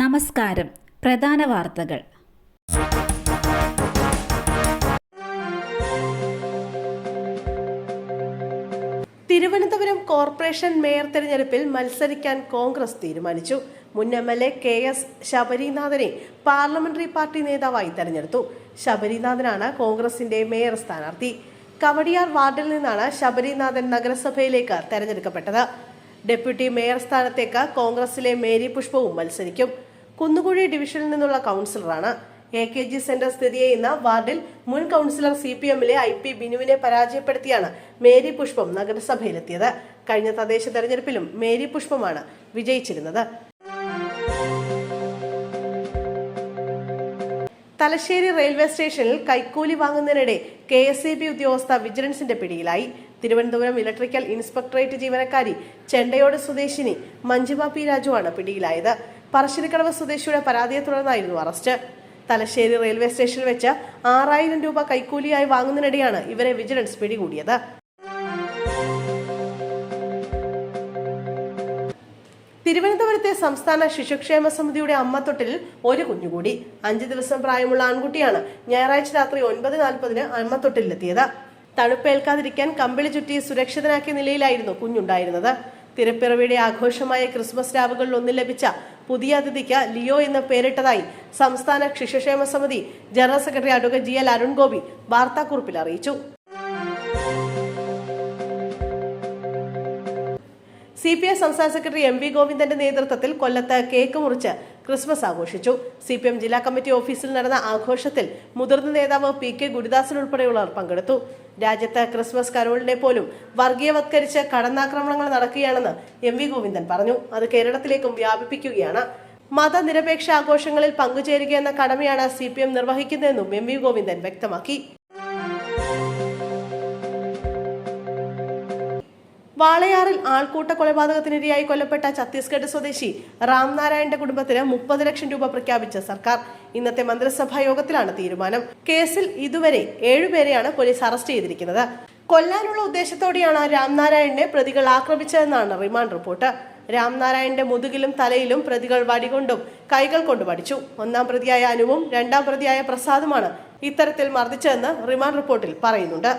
നമസ്കാരം. പ്രധാന വാർത്തകൾ. തിരുവനന്തപുരം കോർപ്പറേഷൻ മേയർ തെരഞ്ഞെടുപ്പിൽ മത്സരിക്കാൻ കോൺഗ്രസ് തീരുമാനിച്ചു. മുൻ M L A K S ശബരിനാഥനെ parliamentary party നേതാവായി തെരഞ്ഞെടുത്തു. ശബരിനാഥനാണ് കോൺഗ്രസിന്റെ മേയർ സ്ഥാനാർത്ഥി. കവടിയാർ വാർഡിൽ നിന്നാണ് ശബരിനാഥൻ നഗരസഭയിലേക്ക് തെരഞ്ഞെടുക്കപ്പെട്ടത്. ഡെപ്യൂട്ടി മേയർ സ്ഥാനത്തേക്ക് കോൺഗ്രസിലെ മേരി പുഷ്പവും മത്സരിക്കും. കുന്നുകുഴി ഡിവിഷനിൽ നിന്നുള്ള കൗൺസിലറാണ്. എ കെ ജി സെന്റർ സ്ഥിതി ചെയ്യുന്ന വാർഡിൽ മുൻ കൗൺസിലർ സി പി എമ്മിലെ ഐ പി ബിനുവിനെ പരാജയപ്പെടുത്തിയാണ് മേരി പുഷ്പം നഗരസഭയിലെത്തിയത്. കഴിഞ്ഞ തദ്ദേശ തെരഞ്ഞെടുപ്പിലും മേരി പുഷ്പമാണ് വിജയിച്ചിരുന്നത്. തലശ്ശേരി റെയിൽവേ സ്റ്റേഷനിൽ കൈക്കൂലി വാങ്ങുന്നതിനിടെ കെ എസ് ഇ ബി ഉദ്യോഗസ്ഥ വിജിലൻസിന്റെ പിടിയിലായി. തിരുവനന്തപുരം ഇലക്ട്രിക്കൽ ഇൻസ്പെക്ടറേറ്റ് ജീവനക്കാരി ചെണ്ടയോട് സ്വദേശിനി മഞ്ജുമ പി രാജുവാണ് പിടിയിലായത്. പറശ്ശിനിക്കടവ് സ്വദേശിയുടെ പരാതിയെ തുടർന്നായിരുന്നു അറസ്റ്റ്. തലശ്ശേരി റെയിൽവേ സ്റ്റേഷനിൽ വെച്ച് ആറായിരം രൂപ കൈക്കൂലിയായി വാങ്ങുന്നതിനിടെയാണ് ഇവരെ വിജിലൻസ് പിടികൂടിയത്. തിരുവനന്തപുരത്തെ സംസ്ഥാന ശിശുക്ഷേമ സമിതിയുടെ അമ്മത്തൊട്ടിൽ ഒരു കുഞ്ഞുകൂടി. അഞ്ചു ദിവസം പ്രായമുള്ള ആൺകുട്ടിയാണ് ഞായറാഴ്ച രാത്രി ഒൻപത് നാൽപ്പതിന് അമ്മത്തൊട്ടിലെത്തിയത് തണുപ്പേൽക്കാതിരിക്കാൻ കമ്പിളി ചുറ്റി സുരക്ഷിതനാക്കിയ നിലയിലായിരുന്നു കുഞ്ഞുണ്ടായിരുന്നത്. തിരപ്പിറവിയുടെ ആഘോഷമായ ക്രിസ്മസ് രാവുകളിൽ ഒന്നിൽ ലഭിച്ച പുതിയ അതിഥിക്ക് ലിയോ എന്ന് പേരിട്ടതായി സംസ്ഥാന ശിശുക്ഷേമ സമിതി general secretary advocate G L Arun Gopi വാർത്താക്കുറിപ്പിൽ അറിയിച്ചു. സി പി ഐ സംസ്ഥാന സെക്രട്ടറി എം വി ഗോവിന്ദന്റെ നേതൃത്വത്തിൽ കൊല്ലത്ത് കേക്ക് മുറിച്ച് ക്രിസ്മസ് ആഘോഷിച്ചു. സി പി എം ജില്ലാ കമ്മിറ്റി ഓഫീസിൽ നടന്ന ആഘോഷത്തിൽ മുതിർന്ന നേതാവ് പി കെ ഗുരുദാസൻ ഉൾപ്പെടെയുള്ളവർ പങ്കെടുത്തു. രാജ്യത്ത് ക്രിസ്മസ് കരോളിനെ പോലും വർഗീയവത്കരിച്ച് കടന്നാക്രമണങ്ങൾ നടക്കുകയാണെന്ന് എം വി ഗോവിന്ദൻ പറഞ്ഞു. അത് കേരളത്തിലേക്കും വ്യാപിപ്പിക്കുകയാണ്. മതനിരപേക്ഷ ആഘോഷങ്ങളിൽ പങ്കുചേരുക എന്ന കടമയാണ് സി പി എം നിർവഹിക്കുന്നതെന്നും എം വി ഗോവിന്ദൻ വ്യക്തമാക്കി. വാളയാറിൽ ആൾക്കൂട്ട കൊലപാതകത്തിനിരയായി കൊല്ലപ്പെട്ട ഛത്തീസ്ഗഡ് സ്വദേശി റാംനാരായണന്റെ കുടുംബത്തിന് മുപ്പത് ലക്ഷം രൂപ പ്രഖ്യാപിച്ച സർക്കാർ. ഇന്നത്തെ മന്ത്രിസഭാ യോഗത്തിലാണ് തീരുമാനം. കേസിൽ ഇതുവരെ ഏഴുപേരെയാണ് പോലീസ് അറസ്റ്റ് ചെയ്തിരിക്കുന്നത്. കൊല്ലാനുള്ള ഉദ്ദേശത്തോടെയാണ് രാംനാരായണനെ പ്രതികൾ ആക്രമിച്ചതെന്നാണ് റിമാൻഡ് റിപ്പോർട്ട്. രാംനാരായണന്റെ മുതുകിലും തലയിലും പ്രതികൾ വടികൊണ്ടും കൈകൾ കൊണ്ടും അടിച്ചു. ഒന്നാം പ്രതിയായ അനുവും രണ്ടാം പ്രതിയായ പ്രസാദുമാണ് ഇത്തരത്തിൽ മർദ്ദിച്ചതെന്ന് റിമാൻഡ് റിപ്പോർട്ടിൽ പറയുന്നുണ്ട്.